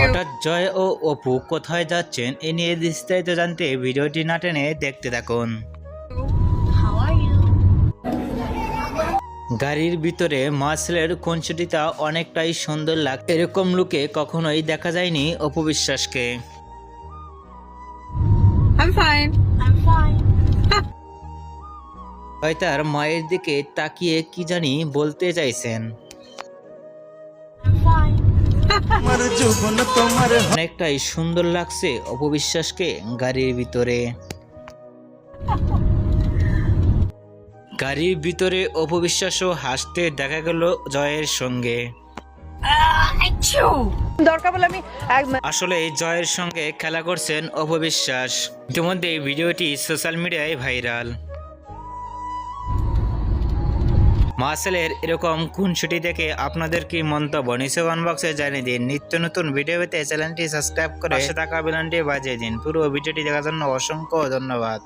হঠাৎ জয় ও অপু কোথায় যাচ্ছেন এ নিয়ে বিস্তারিত জানতে ভিডিওটি না টেনে দেখতে থাকুন? গাড়ির ভিতরে মাসেলের কঞ্চটিটা অনেকটাই সুন্দর লাগ এরকম লুকে কখনোই দেখা যায়নি অপু বিশ্বাসকে। তার মায়ের দিকে তাকিয়ে কি জানি বলতে চাইছেন. অনেকটাই সুন্দর লাগছে অপবিশ্বাসকে গাড়ির ভিতরে। গাড়ির ভিতরে অপবিশ্বাসও হাসতে দেখা গেল জয়ের সঙ্গে। দরকার বলে আমি এক- আসলে জয়ের সঙ্গে খেলা করছেন অপবিশ্বাস। ইতিমধ্যে ভিডিওটি সোশ্যাল মিডিয়ায় ভাইরাল মাসেলের এরকম খুনসুটি দেখে আপনাদের কি মন্তব্য? নিচে বক্সে জানিয়ে দিন। নিত্য নতুন ভিডিও পেতে চ্যানেলটি সাবস্ক্রাইব করে থাকা বেলানটি বাজিয়ে দিন। পুরো ভিডিওটি দেখার জন্য অসংখ্য ধন্যবাদ।